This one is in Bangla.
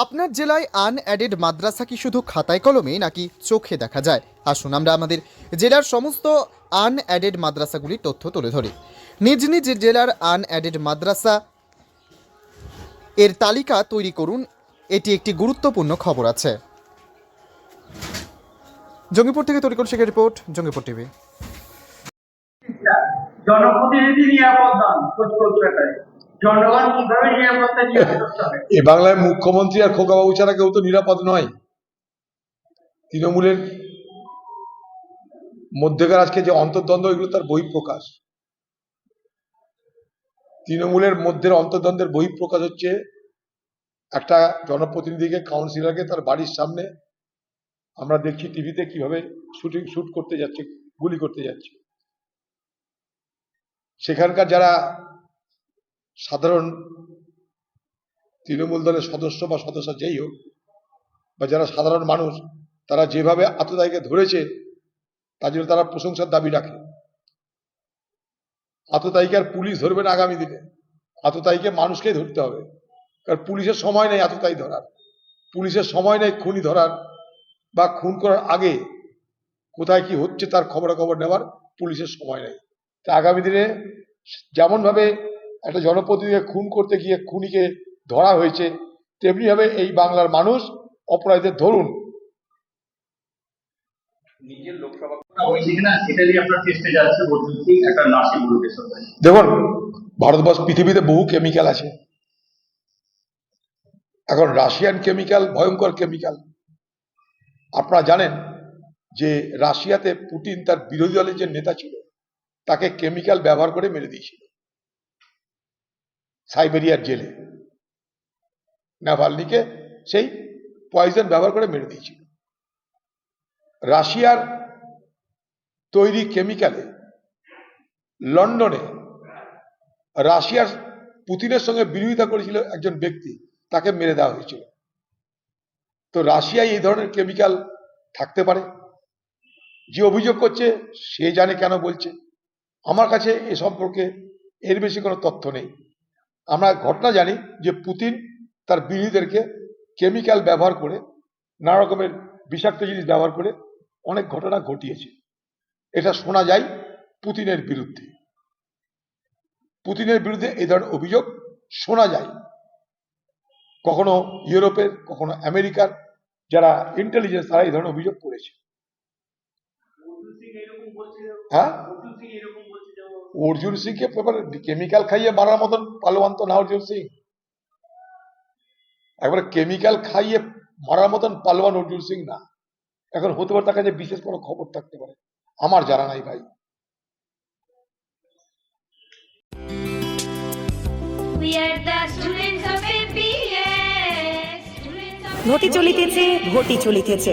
আপনার জেলায় আনঅ্যাডেড মাদ্রাসা কি শুধু খাতায় কলমে নাকি চোখে দেখা যায়? আসুন আমরা আমাদের জেলার সমস্ত আনঅ্যাডেড মাদ্রাসাগুলির তথ্য তুলে ধরি। নিজ নিজ জেলার আনঅ্যাডেড মাদ্রাসা এর তালিকা তৈরি করুন। এটি একটি গুরুত্বপূর্ণ খবর আছে। জঙ্গিপুর থেকে তৈরি করছে রিপোর্ট, জঙ্গিপুর টিভি। জনপ্রতিনিধি নিরাপদ কলকাতায় জনগণ কীভাবে নিরাপত্তা এ বাংলায় মুখ্যমন্ত্রী আর খোকাবাবু ছাড়া কেউ তো নিরাপদ নয়। তৃণমূলের মধ্যেকার আজকে যে অন্তর্দ্বন্দ্ব এগুলো তার বহিঃপ্রকাশ। তৃণমূলের মধ্যের অন্তর্দ্বন্দ্বের বহিঃপ্রকাশ হচ্ছে একটা জনপ্রতিনিধিকে কাউন্সিলরকে তার বাড়ির সামনে আমরা দেখছি টিভিতে কীভাবে শুটিং শুট করতে যাচ্ছে গুলি করতে যাচ্ছে। সেখানকার যারা সাধারণ তৃণমূল দলের সদস্য বা সদস্য যেই হোক, বা যারা সাধারণ মানুষ, তারা যেভাবে আততায়ীকে ধরেছে, তার জন্য তারা প্রশংসার দাবি রাখে। আততায়ীকে আর পুলিশ ধরবে না আগামী দিনে। আততায়ীকে মানুষকেই ধরতে হবে। কারণ পুলিশের সময় নেই আততায়ী ধরার। পুলিশের সময় নেই খুনি ধরার বা খুন করার আগে কোথায় কি হচ্ছে তার খবরাখবর নেওয়ার পুলিশের সময় নেই। তা আগামী দিনে যেমন ভাবে একটা জনপ্রতিনিধিকে খুন করতে গিয়ে খুনিকে ধরা হয়েছে তেমনি ভাবে এই বাংলার মানুষ অপরাধীদের ধরুন। দেখুন ভারতবর্ষ পৃথিবীতে বহু কেমিক্যাল আছে। এখন রাশিয়ান কেমিক্যাল ভয়ঙ্কর কেমিক্যাল আপনারা জানেন যে রাশিয়াতে পুটিন তার বিরোধী দলের যে নেতা ছিল তাকে কেমিক্যাল ব্যবহার করে মেরে দিয়েছিল। সাইবেরিয়ার জেলে। নাভালনিকে সেই পয়জন ব্যবহার করে মেরে দিয়েছিল। রাশিয়ার তৈরি কেমিক্যালে লন্ডনে রাশিয়ার পুতিনের সঙ্গে বিরোধিতা করেছিল একজন ব্যক্তি, তাকে মেরে দেওয়া হয়েছিল। তো রাশিয়ায় এই ধরনের কেমিক্যাল থাকতে পারে? যে অভিযোগ করছে, সে জানে কেন বলছে? আমার কাছে এ সম্পর্কে এর বেশি কোনো তথ্য নেই। আমরা ঘটনা জানি যে পুতিন তার বিরোধীদেরকে কেমিক্যাল ব্যবহার করে নানা রকমের বিষাক্ত জিনিস ব্যবহার করে অনেক ঘটনা ঘটিয়েছে। এটা শোনা যায় পুতিনের বিরুদ্ধে। পুতিনের বিরুদ্ধে এই ধরনের অভিযোগ শোনা যায়। কখনো ইউরোপের, কখনো আমেরিকার যারা ইন্টেলিজেন্স তারা এই ধরনের অভিযোগ করেছে। হ্যাঁ? অর্জুন সিংকে ব্যাপারে কেমিক্যাল খাইয়ে মারার মতন পালোয়ান তো না অর্জুন সিং। একবারে কেমিক্যাল খাইয়ে মারার মতন পালোয়ান অর্জুন সিং না। এখন হতে পারে তার কাছে বিশেষ কোনো খবর থাকতে পারে। আমার জানা নাই ভাই। ঘটি চলিতেছে ঘটি চলিতেছে.